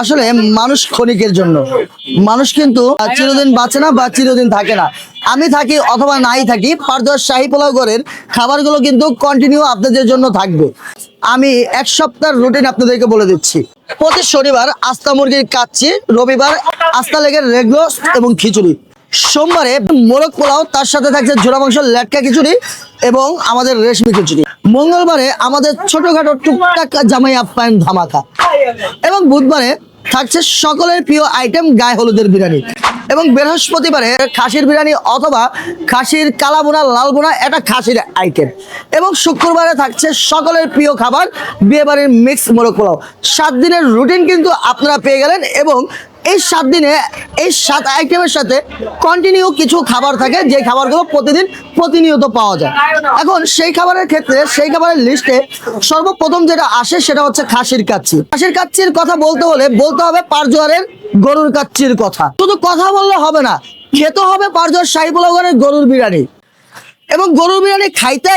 আসলে মানুষ ক্ষণিকের জন্য। মানুষ কিন্তু চিরদিন বাঁচে না বা চিরদিন থাকে না। আমি থাকি অথবা নাই থাকি পারদোয়ার শাহী পোলাও ঘরের খাবারগুলো কিন্তু কন্টিনিউ আপনাদের জন্য থাকবে। আমি এক সপ্তাহ রুটিন আপনাদেরকে বলে দিচ্ছি। প্রতি শনিবার আস্তা মুরগির কাচ্ছি রবিবার আস্তা লেগের রেগলস এবং খিচুড়ি। সোমবারে মোরগ পোলাও, তার সাথে থাকছে জোড়া মাংস লেটকা খিচুড়ি এবং আমাদের রেশমি খিচুড়ি। মঙ্গলবারে আমাদের ছোটখাটো টুকটাক জামাই আপ্যায়ন ধামাকা। এবং বুধবারে থাকছে সকলের প্রিয় আইটেম গায়ে হলুদের বিরিয়ানি। এবং বৃহস্পতিবারে খাসির বিরিয়ানি অথবা খাসির কালাবোনা লাল বোনা এটা খাসির আইটেম। এবং শুক্রবারে থাকছে সকলের প্রিয় খাবার, বিয়েবাড়ির মিক্স মোরগ পোলাও। সাত দিনের রুটিন কিন্তু আপনারা পেয়ে গেলেন এবং এই সাত দিনে, এই সাত আইটেমের সাথে কন্টিনিউ কিছু খাবার থাকে, যে খাবারগুলো প্রতিদিন প্রতিনিয়ত পাওয়া যায়। এখন সেই খাবারের ক্ষেত্রে, সেই খাবারের লিস্টে সর্বপ্রথম যেটা আসে সেটা হচ্ছে খাসির কাচ্ছি খাসির কাচ্ছির কথা বলতে হলে বলতে হবে পারজোয়ারের গরুর কাচ্চির কথা। শুধু কথা বললে হবে না, খেতে হবে পারজোয়ার পোলাওয়ারের গরুর বিরিয়ানি। এবং গরুর বিরিয়ানি খাইতে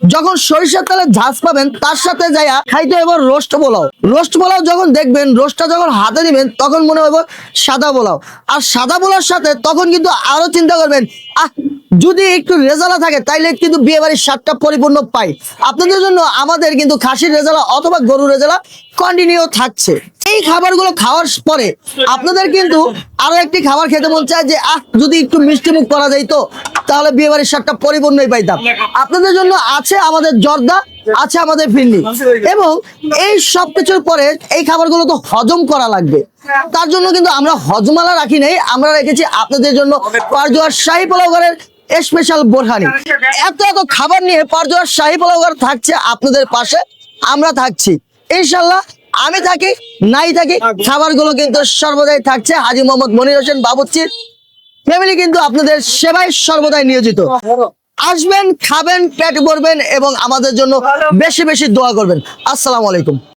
যখন সরিষার তেলে ঝাঁজ পাবেন, তার সাথে যাইয়া খাইতে এবার রোস্ট পোলাও। রোস্ট পোলাও যখন দেখবেন, রোস্টটা যখন হাতে নেবেন, তখন মনে হবে সাদা পোলাও। আর সাদা পোলার সাথে তখন কিন্তু আরও চিন্তা করবেন, আহ যদি একটু রেজালা থাকে, তাইলে কিন্তু বিয়ে বাড়ির স্বাদটা পরিপূর্ণ পাই। আপনাদের জন্য আমাদের কিন্তু খাসির রেজালা অথবা গরুর রেজালা কন্টিনিউ থাকছে। এই খাবারগুলো খাওয়ার পরে আপনাদের কিন্তু আরও একটি খাবার খেতে মন চায় যে, আহ, যদি একটু মিষ্টি মুখ করা তো তাহলে বিয়ে বাড়ির স্বাদটা পরিপূর্ণই পাইতাম। আপনাদের জন্য আছে আমাদের জর্দা, আছে আমাদের ফিন্নি এবং এই সব কিছুর পরে এই খাবারগুলো তো হজম করা লাগবে। তার জন্য কিন্তু আমরা হজমালা রাখি নাই, আমরা রেখেছি আপনাদের জন্য পারজোয়ার শাহী পোলাও ঘরের স্পেশাল বোরহানি। এত এত খাবার নিয়ে পারজোয়ার শাহী থাকছে আপনাদের পাশে আমরা থাকছি। ইনশাল্লাহ আমি থাকি নাই থাকি খাবারগুলো কিন্তু সর্বদাই থাকছে। হাজি মোহাম্মদ মনির হোসেন বাবুচ্চির ফ্যামিলি কিন্তু আপনাদের সেবায় সর্বদাই নিয়োজিত। আসবেন খাবেন পেট ভরবেন এবং আমাদের জন্য বেশি বেশি দোয়া করবেন। আসসালামু আলাইকুম।